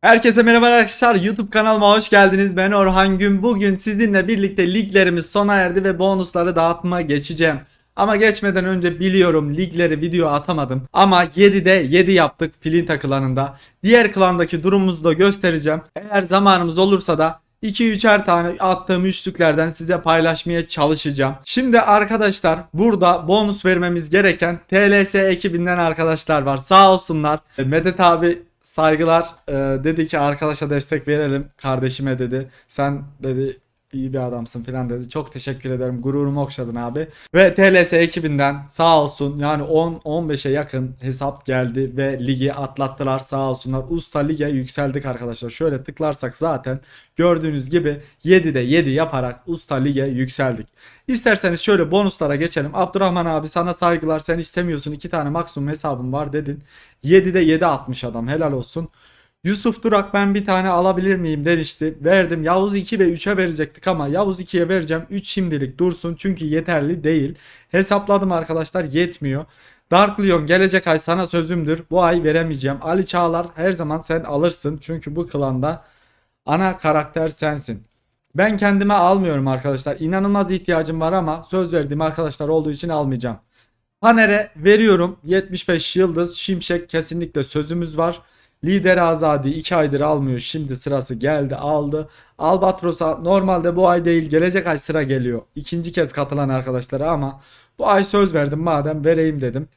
Herkese merhaba arkadaşlar YouTube kanalıma hoş geldiniz. Ben Orhan Gün. Bugün sizinle birlikte liglerimiz sona erdi ve bonusları dağıtmaya geçeceğim. Ama geçmeden önce biliyorum ligleri video atamadım. Ama 7'de 7 yaptık Filinta klanında. Diğer klandaki durumumuzu da göstereceğim. Eğer zamanımız olursa da 2-3'er tane attığım üçlüklerden size paylaşmaya çalışacağım. Şimdi arkadaşlar burada bonus vermemiz gereken TLS ekibinden arkadaşlar var. Sağ olsunlar. Medet abi saygılar Ee, dedi ki arkadaşa destek verelim kardeşime dedi. Sen dedi iyi bir adamsın falan dedi. Çok teşekkür ederim. Gururumu okşadın abi. Ve TLS ekibinden sağ olsun yani 10-15'e yakın hesap geldi ve ligi atlattılar sağ olsunlar. Usta lige yükseldik arkadaşlar. Şöyle tıklarsak zaten gördüğünüz gibi 7'de 7 yaparak Usta lige yükseldik. İsterseniz şöyle bonuslara geçelim. Abdurrahman abi sana saygılar. Sen istemiyorsun. 2 tane maksimum hesabım var dedin. 7'de 7 atmış adam. Helal olsun. Yusuf Durak ben bir tane alabilir miyim demişti. Verdim. Yavuz 2 ve 3'e verecektik ama Yavuz 2'ye vereceğim. 3 şimdilik dursun çünkü yeterli değil. Hesapladım arkadaşlar yetmiyor. Dark Leon gelecek ay sana sözümdür. Bu ay veremeyeceğim. Ali Çağlar her zaman sen alırsın. Çünkü bu klanda ana karakter sensin. Ben kendime almıyorum arkadaşlar. İnanılmaz ihtiyacım var ama söz verdiğim arkadaşlar olduğu için almayacağım. Taner'e veriyorum 75 yıldız. Şimşek kesinlikle sözümüz var. Lider Azadi 2 aydır almıyor. Şimdi sırası geldi aldı. Albatros'a normalde bu ay değil gelecek ay sıra geliyor. İkinci kez katılan arkadaşlara ama bu ay söz verdim madem vereyim dedim.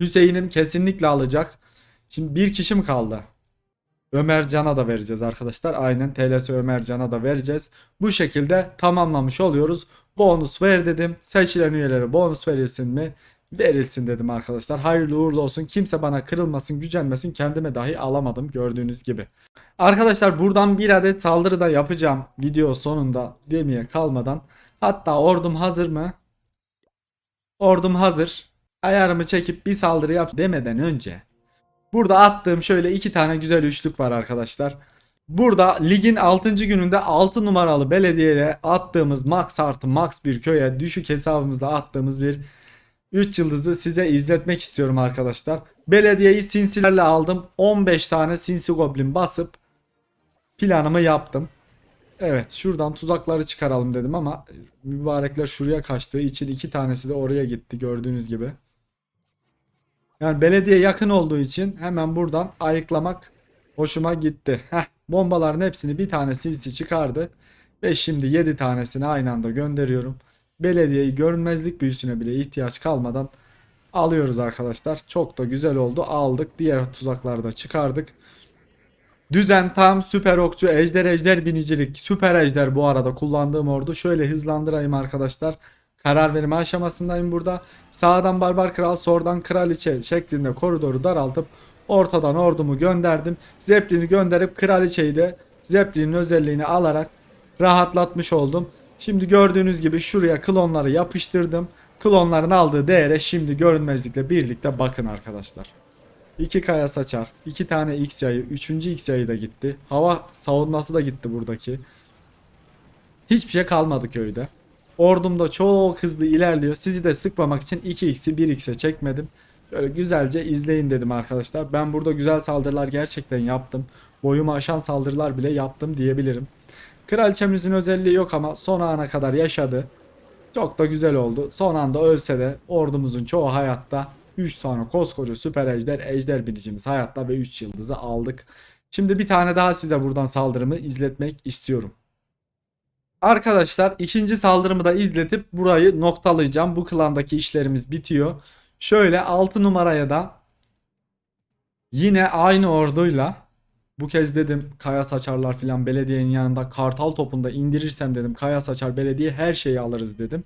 Hüseyin'im kesinlikle alacak. Şimdi bir kişi mi kaldı? Ömer Can'a da vereceğiz arkadaşlar. Aynen TLS Ömer Can'a da vereceğiz. Bu şekilde tamamlamış oluyoruz. Bonus ver dedim. Seçilen üyelere bonus verilsin mi? Verilsin dedim arkadaşlar. Hayırlı uğurlu olsun. Kimse bana kırılmasın, gücenmesin. Kendime dahi alamadım gördüğünüz gibi. Arkadaşlar buradan bir adet saldırı da yapacağım. Video sonunda demeye kalmadan. Hatta ordum hazır mı? Ordum hazır. Ayarımı çekip bir saldırı yap demeden önce Burada attığım şöyle iki tane güzel üçlük var arkadaşlar. Burada ligin 6. gününde 6 numaralı belediyeye attığımız max artı max bir köye düşük hesabımızda attığımız bir 3 yıldızı size izletmek istiyorum arkadaşlar. Belediyeyi sinsilerle aldım. 15 tane sinsi goblin basıp planımı yaptım. Evet şuradan tuzakları çıkaralım dedim ama mübarekler şuraya kaçtığı için iki tanesi de oraya gitti gördüğünüz gibi. Yani belediye yakın olduğu için hemen buradan ayıklamak hoşuma gitti. Heh, bombaların hepsini bir tane sinsi çıkardı. Ve şimdi 7 tanesini aynı anda gönderiyorum. Belediyeyi görünmezlik büyüsüne bile ihtiyaç kalmadan alıyoruz arkadaşlar. Çok da güzel oldu. Aldık. Diğer tuzakları da çıkardık. Düzen tam süper okçu ejder ejder binicilik süper ejder bu arada kullandığım ordu şöyle hızlandırayım arkadaşlar karar verme aşamasındayım burada sağdan barbar kral soldan kraliçe şeklinde koridoru daraltıp ortadan ordumu gönderdim Zeppelin'i gönderip kraliçeyi de Zeppelin'in özelliğini alarak rahatlatmış oldum şimdi gördüğünüz gibi şuraya klonları yapıştırdım klonların aldığı değere şimdi görünmezlikle birlikte bakın arkadaşlar 2 kaya saçar. 2 tane X yayı. 3. X yayı da gitti. Hava savunması da gitti buradaki. Hiçbir şey kalmadı köyde. Ordum da çok hızlı ilerliyor. Sizi de sıkmamak için 2x'i 1x'e çekmedim. Böyle güzelce izleyin dedim arkadaşlar. Ben burada güzel saldırılar gerçekten yaptım. Boyumu aşan saldırılar bile yaptım diyebilirim. Kraliçemizin özelliği yok ama son ana kadar yaşadı. Çok da güzel oldu. Son anda ölse de ordumuzun çoğu hayatta. 3 tane koskoca süper ejder, ejder binicimiz hayatta ve 3 yıldızı aldık. Şimdi bir tane daha size buradan saldırımı izletmek istiyorum. Arkadaşlar ikinci saldırımı da izletip burayı noktalayacağım. Bu klandaki işlerimiz bitiyor. Şöyle 6 numaraya da yine aynı orduyla bu kez dedim kaya saçarlar filan belediyenin yanında kartal topunda indirirsem dedim kaya saçar belediye her şeyi alırız dedim.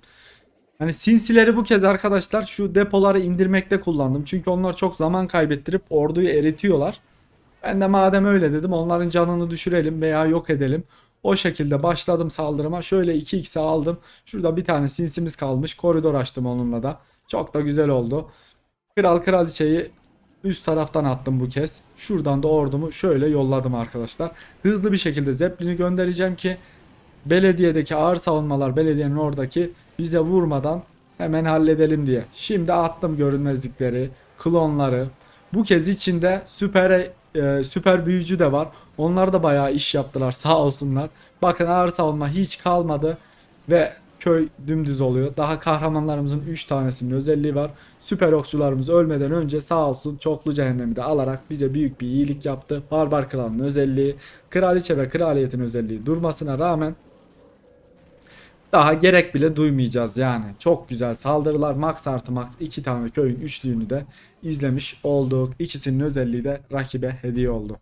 Hani sinsileri bu kez arkadaşlar şu depoları indirmekte kullandım. Çünkü onlar çok zaman kaybettirip orduyu eritiyorlar. Ben de madem öyle dedim onların canını düşürelim veya yok edelim. O şekilde başladım saldırıma. Şöyle 2x'e aldım. Şurada bir tane sinsimiz kalmış. Koridor açtım onunla da. Çok da güzel oldu. Kral kraliçeyi üst taraftan attım bu kez. Şuradan da ordumu şöyle yolladım arkadaşlar. Hızlı bir şekilde Zeppelin'i göndereceğim ki belediyedeki ağır savunmalar belediyenin oradaki bize vurmadan hemen halledelim diye. Şimdi attım görünmezlikleri, klonları. Bu kez içinde süper e, süper büyücü de var. Onlar da bayağı iş yaptılar sağ olsunlar. Bakın ağır savunma hiç kalmadı ve köy dümdüz oluyor. Daha kahramanlarımızın 3 tanesinin özelliği var. Süper okçularımız ölmeden önce sağ olsun çoklu cehennemi de alarak bize büyük bir iyilik yaptı. Barbar kralın özelliği, kraliçe ve kraliyetin özelliği durmasına rağmen daha gerek bile duymayacağız yani. Çok güzel saldırılar max artı max iki tane köyün üçlüğünü de izlemiş olduk. İkisinin özelliği de rakibe hediye oldu.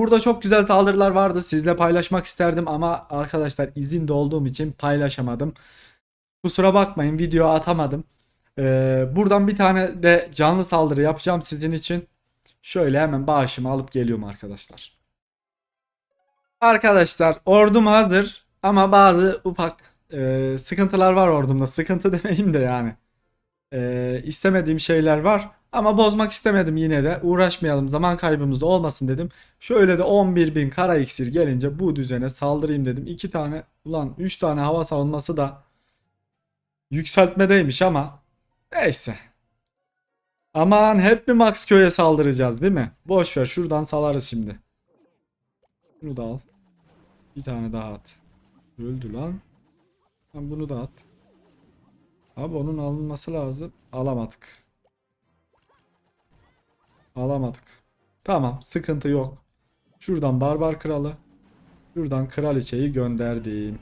Burada çok güzel saldırılar vardı. Sizle paylaşmak isterdim ama arkadaşlar izinde olduğum için paylaşamadım. Kusura bakmayın video atamadım. Ee, buradan bir tane de canlı saldırı yapacağım sizin için. Şöyle hemen bağışımı alıp geliyorum arkadaşlar. Arkadaşlar ordum hazır ama bazı ufak e, sıkıntılar var ordumda. Sıkıntı demeyeyim de yani. E, istemediğim şeyler var. Ama bozmak istemedim yine de. Uğraşmayalım zaman kaybımız da olmasın dedim. Şöyle de 11.000 kara iksir gelince bu düzene saldırayım dedim. 2 tane ulan 3 tane hava savunması da yükseltmedeymiş ama neyse. Aman hep mi Max köye saldıracağız değil mi? Boş ver şuradan salarız şimdi. Bunu da al. Bir tane daha at. Öldü lan. Bunu da at. Abi onun alınması lazım. Alamadık. Alamadık. Tamam sıkıntı yok. Şuradan barbar kralı. Şuradan kraliçeyi gönderdim.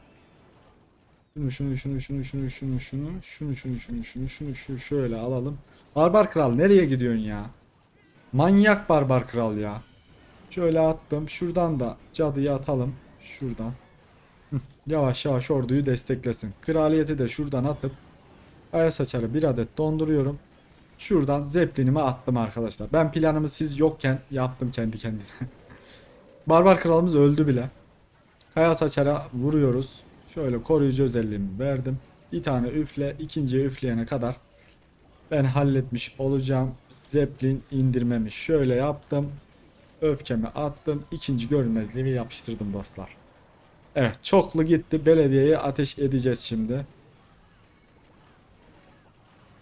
Şunu şunu şunu şunu şunu şunu şunu şunu şunu şunu şunu şunu şunu şöyle alalım. Barbar kral nereye gidiyorsun ya? Manyak barbar kral ya. Şöyle attım. Şuradan da cadıyı atalım. Şuradan. Yavaş yavaş orduyu desteklesin. Kraliyeti de şuradan atıp Aya saçarı bir adet donduruyorum. Şuradan zeplinimi attım arkadaşlar. Ben planımı siz yokken yaptım kendi kendime. Barbar kralımız öldü bile. Kaya saçara vuruyoruz. Şöyle koruyucu özelliğimi verdim. Bir tane üfle, ikinciye üfleyene kadar ben halletmiş olacağım. Zeplin indirmemiş. Şöyle yaptım. Öfkemi attım. İkinci görünmezliğimi yapıştırdım dostlar. Evet çoklu gitti. Belediyeye ateş edeceğiz şimdi.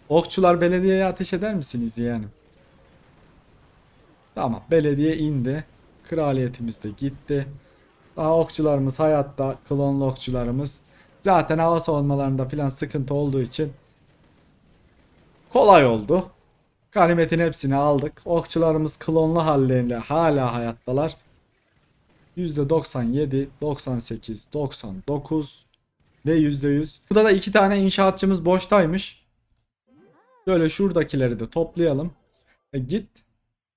Okçular belediyeye ateş eder misiniz yeğenim? Tamam belediye indi. Kraliyetimiz de gitti. Daha okçularımız hayatta. Klonlu okçularımız. Zaten hava savunmalarında falan sıkıntı olduğu için kolay oldu. Ganimetin hepsini aldık. Okçularımız klonlu halleriyle hala hayattalar. %97, 98, 99 ve %100. Burada da iki tane inşaatçımız boştaymış. Şöyle şuradakileri de toplayalım. E git.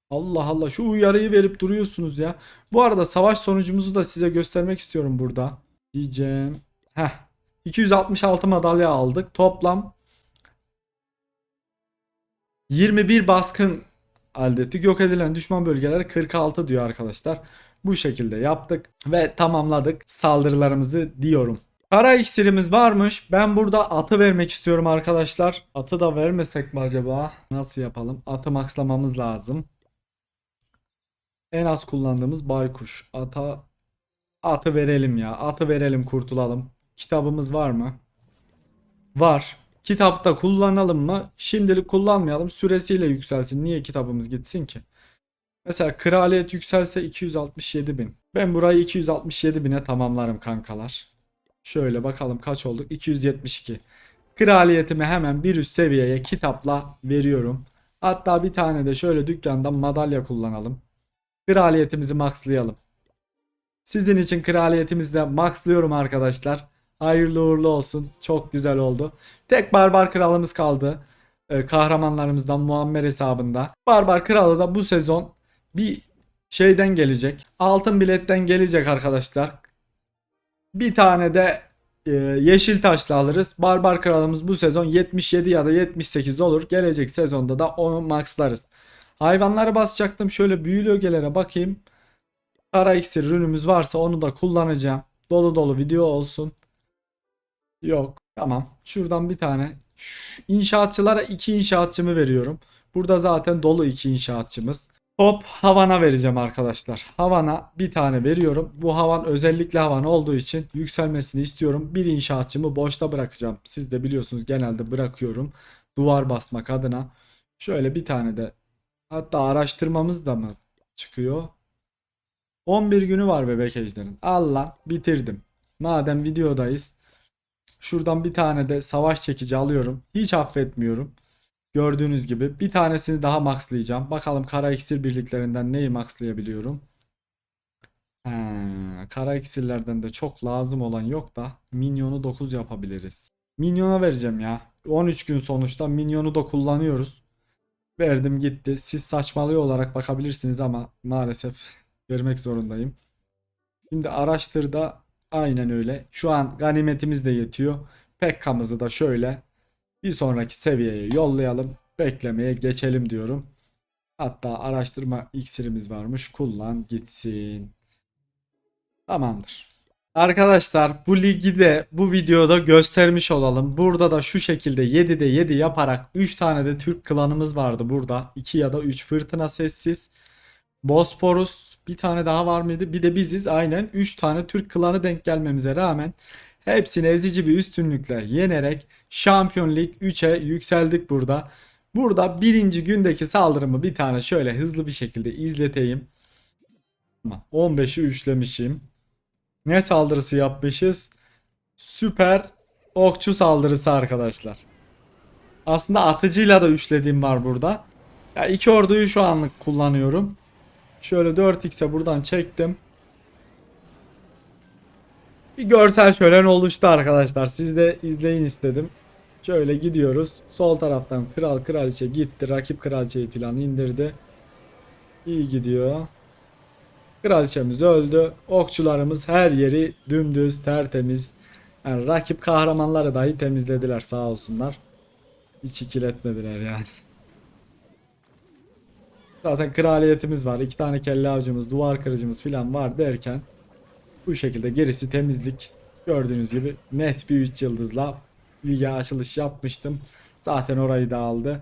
Allah Allah şu uyarıyı verip duruyorsunuz ya. Bu arada savaş sonucumuzu da size göstermek istiyorum burada. Diyeceğim. Heh. 266 madalya aldık. Toplam 21 baskın elde ettik. Yok edilen düşman bölgeleri 46 diyor arkadaşlar. Bu şekilde yaptık ve tamamladık saldırılarımızı diyorum. Kara iksirimiz varmış. Ben burada atı vermek istiyorum arkadaşlar. Atı da vermesek mi acaba? Nasıl yapalım? Atı maxlamamız lazım. En az kullandığımız baykuş. Ata atı verelim ya. Atı verelim kurtulalım. Kitabımız var mı? Var. Kitapta kullanalım mı? Şimdilik kullanmayalım. Süresiyle yükselsin. Niye kitabımız gitsin ki? Mesela kraliyet yükselse 267 bin. Ben burayı 267 bine tamamlarım kankalar. Şöyle bakalım kaç olduk? 272. Kraliyetimi hemen bir üst seviyeye kitapla veriyorum. Hatta bir tane de şöyle dükkandan madalya kullanalım. Kraliyetimizi maxlayalım. Sizin için kraliyetimizi de maxlıyorum arkadaşlar. Hayırlı uğurlu olsun. Çok güzel oldu. Tek barbar kralımız kaldı. Ee, kahramanlarımızdan Muammer hesabında. Barbar kralı da bu sezon bir şeyden gelecek. Altın biletten gelecek arkadaşlar. Bir tane de e, yeşil taşla alırız. Barbar kralımız bu sezon 77 ya da 78 olur. Gelecek sezonda da onu maxlarız. Hayvanları basacaktım. Şöyle büyülü ögelere bakayım. Kara iksir ürünümüz varsa onu da kullanacağım. Dolu dolu video olsun. Yok. Tamam. Şuradan bir tane. Şu inşaatçılara iki inşaatçımı veriyorum. Burada zaten dolu iki inşaatçımız. Hop havana vereceğim arkadaşlar. Havana bir tane veriyorum. Bu havan özellikle havan olduğu için yükselmesini istiyorum. Bir inşaatçımı boşta bırakacağım. Siz de biliyorsunuz genelde bırakıyorum. Duvar basmak adına. Şöyle bir tane de hatta araştırmamız da mı çıkıyor. 11 günü var bebek ejderin. Allah bitirdim. Madem videodayız. Şuradan bir tane de savaş çekici alıyorum. Hiç affetmiyorum. Gördüğünüz gibi bir tanesini daha maxlayacağım. Bakalım kara iksir birliklerinden neyi maxlayabiliyorum. He, kara iksirlerden de çok lazım olan yok da minyonu 9 yapabiliriz. Minyona vereceğim ya. 13 gün sonuçta minyonu da kullanıyoruz. Verdim gitti. Siz saçmalıyor olarak bakabilirsiniz ama maalesef vermek zorundayım. Şimdi araştırda aynen öyle. Şu an ganimetimiz de yetiyor. Pekka'mızı da şöyle bir sonraki seviyeye yollayalım. Beklemeye geçelim diyorum. Hatta araştırma iksirimiz varmış. Kullan gitsin. Tamamdır. Arkadaşlar bu ligi de bu videoda göstermiş olalım. Burada da şu şekilde 7'de 7 yaparak 3 tane de Türk klanımız vardı burada. 2 ya da 3 fırtına sessiz. Bosporus bir tane daha var mıydı? Bir de biziz aynen 3 tane Türk klanı denk gelmemize rağmen hepsini ezici bir üstünlükle yenerek Şampiyon Lig 3'e yükseldik burada. Burada birinci gündeki saldırımı bir tane şöyle hızlı bir şekilde izleteyim. Ama 15'i üçlemişim. Ne saldırısı yapmışız? Süper okçu saldırısı arkadaşlar. Aslında atıcıyla da üçlediğim var burada. Ya iki orduyu şu anlık kullanıyorum. Şöyle 4x'e buradan çektim. Bir görsel şölen oluştu arkadaşlar. Siz de izleyin istedim. Şöyle gidiyoruz. Sol taraftan kral kraliçe gitti. Rakip kraliçeyi falan indirdi. İyi gidiyor. Kraliçemiz öldü. Okçularımız her yeri dümdüz tertemiz. Yani rakip kahramanları dahi temizlediler sağ olsunlar. Hiç ikiletmediler yani. Zaten kraliyetimiz var. iki tane kelle avcımız, duvar kırıcımız falan var derken bu şekilde gerisi temizlik. Gördüğünüz gibi net bir 3 yıldızla lige açılış yapmıştım. Zaten orayı da aldı.